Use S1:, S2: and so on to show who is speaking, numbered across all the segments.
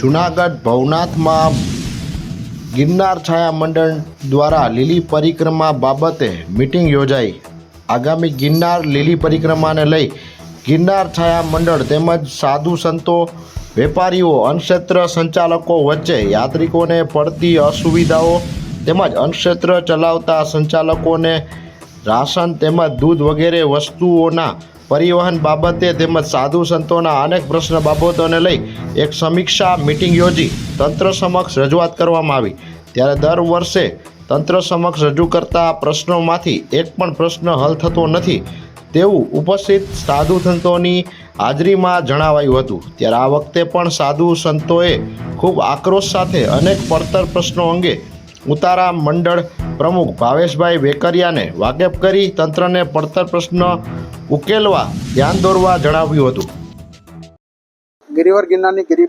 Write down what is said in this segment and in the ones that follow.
S1: જુનાગઢ ભવનાથમાં ગિરનાર છાયા મંડળ દ્વારા લીલી પરિક્રમા બાબતે મિટિંગ યોજાઈ. આગામી ગિરનાર લીલી પરિક્રમાને લઈ ગિરનાર છાયા મંડળ તેમજ સાધુ સંતો, વેપારીઓ, અન્નક્ષેત્ર સંચાલકો વચ્ચે યાત્રિકોને પડતી અસુવિધાઓ તેમજ અન્નક્ષેત્ર ચલાવતા સંચાલકોને રાશન તેમજ દૂધ વગેરે વસ્તુઓના પરિવહન બાબતે તેમજ સાધુ સંતોના અનેક પ્રશ્ન બાબતોને લઈ એક સમીક્ષા મિટિંગ યોજી તંત્ર સમક્ષ રજૂઆત કરવામાં આવી. ત્યારે દર વર્ષે તંત્ર સમક્ષ રજૂ કરતા પ્રશ્નોમાંથી એક પણ પ્રશ્ન હલ થતો નથી તેવું ઉપસ્થિત સાધુ સંતોની હાજરીમાં જણાવાયું હતું. ત્યારે આ વખતે પણ સાધુ સંતોએ ખૂબ આક્રોશ સાથે અનેક પડતર પ્રશ્નો અંગે ઉતારા મંડળ પ્રમુખ ભાવેશભાઈ વેકરિયાને વાકેફ કરી તંત્રને પડતર પ્રશ્ન ઉકેલવા ધ્યાન દોરવા જણાવ્યું હતું.
S2: ગિરિવર ગિરનારની ગિરી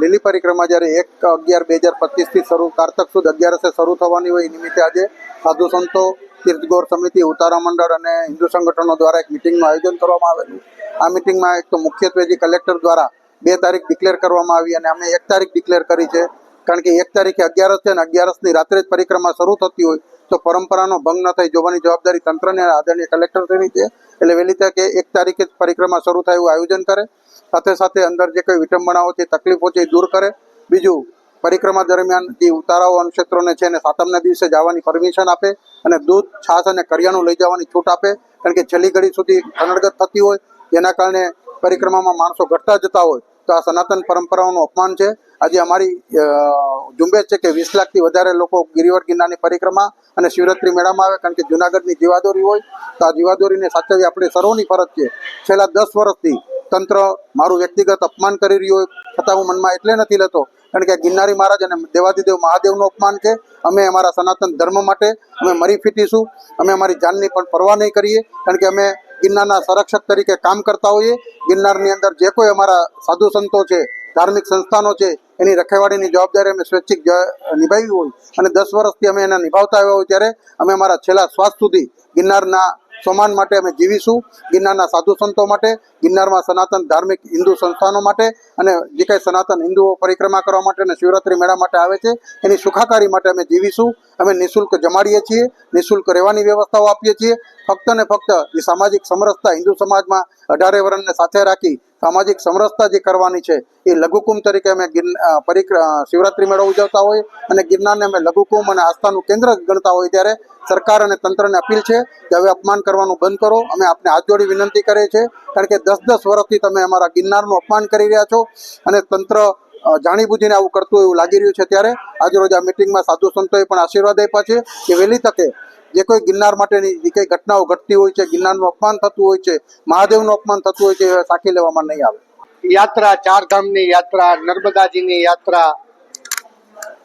S2: લીલી પરિક્રમા જ્યારે એક અગિયાર બે હજાર પચીસથી શરૂ, કારતક સુદ અગિયારસે શરૂ થવાની હોય એ નિમિત્તે આજે સાધુ સંતો તીર્થગોર સમિતિ, ઉતારા મંડળ અને હિન્દુ સંગઠનો દ્વારા એક મિટિંગનું આયોજન કરવામાં આવેલું. આ મિટિંગમાં એક તો મુખ્યત્વે જે કલેક્ટર દ્વારા બે તારીખ ડિક્લેર કરવામાં આવી અને અમે એક તારીખ ડિક્લેર કરી છે. કારણ કે એક તારીખે અગિયારસ છે અને અગિયારસની રાત્રે જ પરિક્રમા શરૂ થતી હોય તો પરંપરાનો ભંગ ન થાય. જોવાની જવાબદારી તંત્રને અને આદરણીય કલેક્ટરશ્રીની છે. એટલે વહેલી તકે એક તારીખે જ પરિક્રમા શરૂ થાય એવું આયોજન કરે. સાથે સાથે અંદર જે કોઈ વિટંબણાઓ છે તકલીફો છે એ દૂર કરે. બીજું, પરિક્રમા દરમિયાન જે ઉતારાઓ અનુક્ષેત્રોને છે એને સાતમના દિવસે જવાની પરમિશન આપે અને દૂધ, છાશ અને કરિયાણું લઈ જવાની છૂટ આપે. કારણ કે છેલ્લી ઘડી સુધી ખનડગત થતી હોય. જેના કારણે પરિક્રમામાં માણસો ઘટતા જતા હોય. તો આ સનાતન પરંપરાઓનું અપમાન છે. આજે અમારી ઝુંબેશ છે કે વીસ લાખથી વધારે લોકો ગિરિવર ગિરનારની પરિક્રમા અને શિવરાત્રી મેળામાં આવે કારણ કે જુનાગઢની જીવાદોરી હોય તો આ જીવાદોરીને સાચવવી આપણી સર્વની ફરજ છે. છેલ્લા દસ વર્ષથી તંત્ર મારું વ્યક્તિગત અપમાન કરી રહ્યું હોય છતાં હું મનમાં એટલે નથી લેતો કારણ કે ગિરનારી મહારાજ અને દેવાદિદેવ મહાદેવનું અપમાન છે. અમે અમારા સનાતન ધર્મ માટે અમે મરી ફીટીશું. અમે અમારી જાનની પણ પરવા નહીં કરીએ કારણ કે અમે ગિરનારના સંરક્ષક તરીકે કામ કરતા હોઈએ. ગિરનારની અંદર જે કોઈ અમારા સાધુ સંતો છે, ધાર્મિક સંસ્થાનો છે, એની રખેવાળીની જવાબદારી અમે સ્વૈચ્છિક નિભાવી હોય. અને દસ વર્ષથી અમે એને નિભાવતા આવ્યા હોય ત્યારે અમે અમારા છેલ્લા શ્વાસ સુધી ગિરનારના સમાન માટે અમે જીવીશું ગિરનારના સાધુ સંતો માટે, ગિરનારમાં સનાતન ધાર્મિક હિન્દુ સંસ્થાનો માટે અને જે કંઈ સનાતન હિન્દુઓ પરિક્રમા કરવા માટે અને શિવરાત્રી મેળા માટે આવે છે, એની સુખાકારી માટે અમે જીવીશું. અમે નિઃશુલ્ક જમાડીએ છીએ, નિઃશુલ્ક રહેવાની વ્યવસ્થાઓ આપીએ છીએ. ફક્ત ને ફક્ત જે સામાજિક સમરસતા હિન્દુ સમાજમાં અઢારે વર્ણને સાથે રાખી સામાજિક સમરસતા જે કરવાની છે એ લઘુકુંભ તરીકે અમે અ, શિવરાત્રી મેળો ઉજવતા હોય અને ગિરનારને અમે લઘુકુંભ અને આસ્થાનું કેન્દ્ર ગણતા હોય ત્યારે સરકાર અને તંત્રને અપીલ છે કે હવે અપમાન કરવાનું બંધ કરો. અમે આપને હાથ જોડી વિનંતી કરીએ છીએ કારણ કે દસ દસ વર્ષથી તમે અમારા ગિરનારનું અપમાન કરી રહ્યા છો અને તંત્ર જાણીબુજીને આવું કરતું એવું લાગી રહ્યું છે ત્યારે. આજે રોજ આ મિટિંગમાં સાધુ સંતોએ પણ આશીર્વાદ આપ્યા છે કે વહેલી તકે જે કોઈ ગિરનાર માટેની જે કંઈ ઘટનાઓ ઘટતી હોય છે, ગિરનારનું અપમાન થતું હોય છે, મહાદેવનું અપમાન થતું હોય છે, એ સાખી લેવામાં નહીં આવે.
S3: યાત્રા ચાર ધામની યાત્રા, નર્મદાજીની યાત્રા.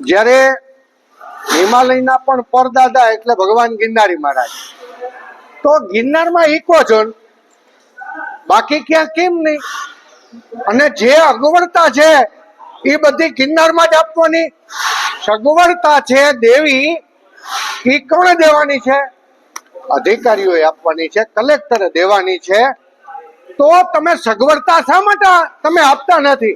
S3: જ્યારે હિમાલયના પણ પરદાદા એટલે ભગવાન ગિરનારી મહારાજ. તો ગિરનારમાં ઇકો ઝોન બાકી ક્યાં કેમ નહીં? અને જે અગવડતા છે, એ બધી ગિરનારમાં જ આપવાની સગવડતા છે. દેવી એ કોણે દેવાની છે? અધિકારીઓએ આપવાની છે, કલેક્ટરે દેવાની છે. તો તમે સગવડતા શા માટે તમે આપતા નથી?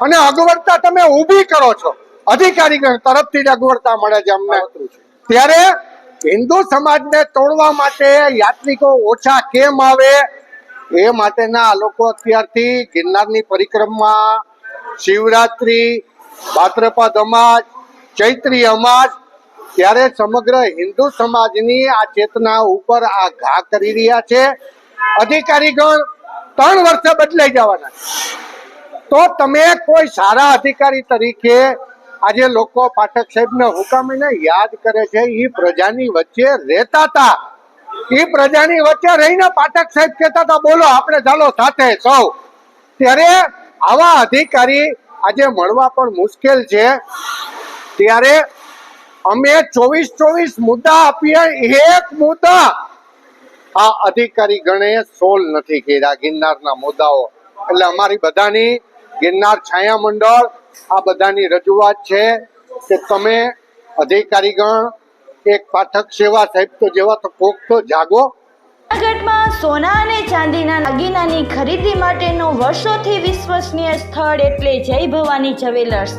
S3: અને અગવડતા તમે ઊભી કરો છો. અધિકારી તરફથી જ અગવડતા મળે છે અમને. ત્યારે હિન્દુ સમાજને તોડવા માટે યાત્રિકો ઓછા કેમ આવે? એ માટેના આ લોકો અત્યારથી ગિરનારની પરિક્રમા, શિવરાત્રી, ભાદ્રપદ અમાસ ચૈત્રી અમાસ ત્યારે સમગ્ર હિન્દુ સમાજની આ ચેતના ઉપર આ ઘા કરી રહ્યા છે. અધિકારીગણ ત્રણ વર્ષે બદલાઈ જવાના તો તમે કોઈ સારા અધિકારી તરીકે આજે લોકો પાઠક સાહેબને હુકામીને યાદ કરે છે એ પ્રજાની વચ્ચે રહેતા હતા. એ પ્રજાની વચ્ચે રહીને પાઠક સાહેબ કહેતા હતા, બોલો, આપણે ચાલો સાથે સૌ. ત્યારે આવા અધિકારી આજે મળવા પણ મુશ્કેલ છે. ત્યારે અમે ચોવીસ ચોવીસ મુદ્દા આપીએ, એક મુદ્દા. આ અધિકારી ગણે સોલ નથી કર્યા ગિરનારના મુદ્દાઓ. એટલે અમારી બધાની ગિરનાર છાયા મંડળ, આ બધાની રજૂઆત છે કે તમે અધિકારીગણ, એક પાઠક સેવા સાહેબ તો જેવા તો કોક તો જાગો.
S4: જૂનાગઢમાં સોના અને ચાંદીના દાગીનાની ખરીદી માટેનું વર્ષોથી વિશ્વસનીય સ્થળ એટલે જય ભવાની જ્વેલર્સ.